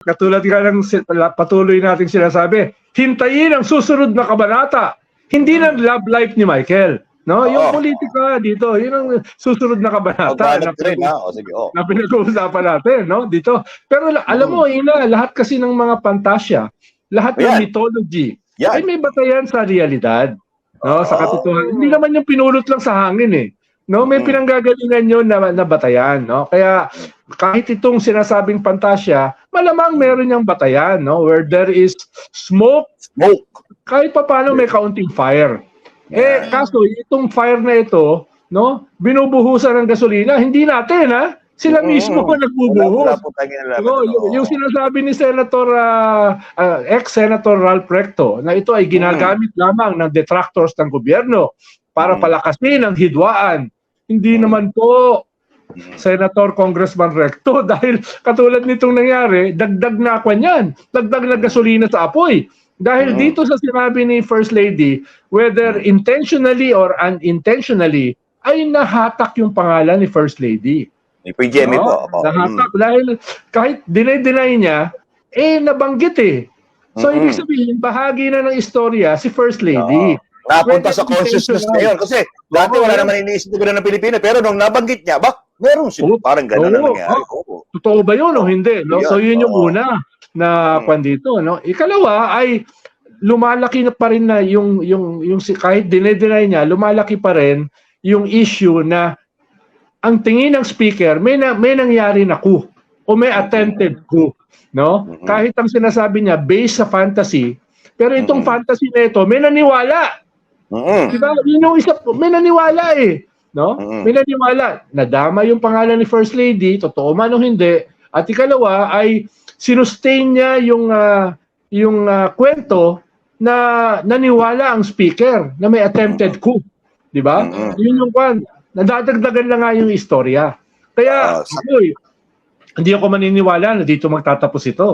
Katulad nga ng patuloy nating sinasabi, hintayin ang susunod na kabanata. Hindi ng love life ni Michael. No, yung Oo. politika dito, yun ang susunod na kabanata na, rin ha. O sige, oh. na pinag-uusapan natin, no, dito. Pero la- alam mo, ina, lahat kasi ng mga pantasya, lahat ng Ayan. mythology, Yan. ay may batayan sa realidad. No, sa Oo. katotohanan. Hindi naman yung pinulot lang sa hangin eh. No, may Mm. pinanggagalingan yun na, na batayan, no? Kaya kahit itong sinasabing pantasya, malamang meron niyang batayan, no? Where there is smoke, Smoke. kahit pa paano may kaunting fire. Eh, kaso itong fire na ito, no? Binubuhusan ng gasolina, hindi natin, ha? Sila Mm. mismo ang Wala, nagbubuhos. wala kinalaman. Oo, yung, yung sinasabi ni Senator, ah, ah, ex-Senator Ralph Recto, na ito ay ginagamit lamang ng detractors ng gobyerno para Mm. palakasin ang hidwaan. Hindi Mm. naman po, Mm. Senator Congressman Recto, dahil katulad nitong nangyari, dagdag na ako niyan, dagdag na gasolina sa apoy. Dahil Mm. dito sa sinabi ni First Lady, whether intentionally or unintentionally, ay nahatak yung pangalan ni First Lady. May PGMA po. Oo, Opo. Nahatak dahil kahit dinay-deny niya, eh nabanggit eh. So Mm-mm. ibig sabihin, bahagi na ng istorya si First Lady. Oo. Napunta sa consciousness ngayon. Kasi dati wala naman iniisip ko ng Pilipino. Pero nung nabanggit niya, ba, meron siya. Oo. Parang gano'n na Oo. nangyari. Oo. Totoo ba yun o hindi? No? So yun yung Oo. una na Mm. kwan dito. No? Ikalawa ay lumalaki na pa rin na yung, yung, yung si- kahit dinay-deny niya, lumalaki pa rin yung issue na ang tingin ng speaker, may, na, may nangyari na coup o may attempted coup. No? Mhm. Kahit ang sinasabi niya based sa fantasy, pero itong Mhm. fantasy na ito, may naniwala. Mm-mm. Di ba? Yun yung isa, may naniwala eh. No? Mhm. May naniwala. Nadama yung pangalan ni First Lady, totoo man o hindi. At ikalawa ay sinustain niya yung ah, yung ah, kwento na naniwala ang speaker na may attempted coup. Di ba? Mhm. Yun yung kwan. Nadadagdagan lang nga yung istorya. Kaya, sa- ako'y, hindi ako maniniwala na dito magtatapos ito.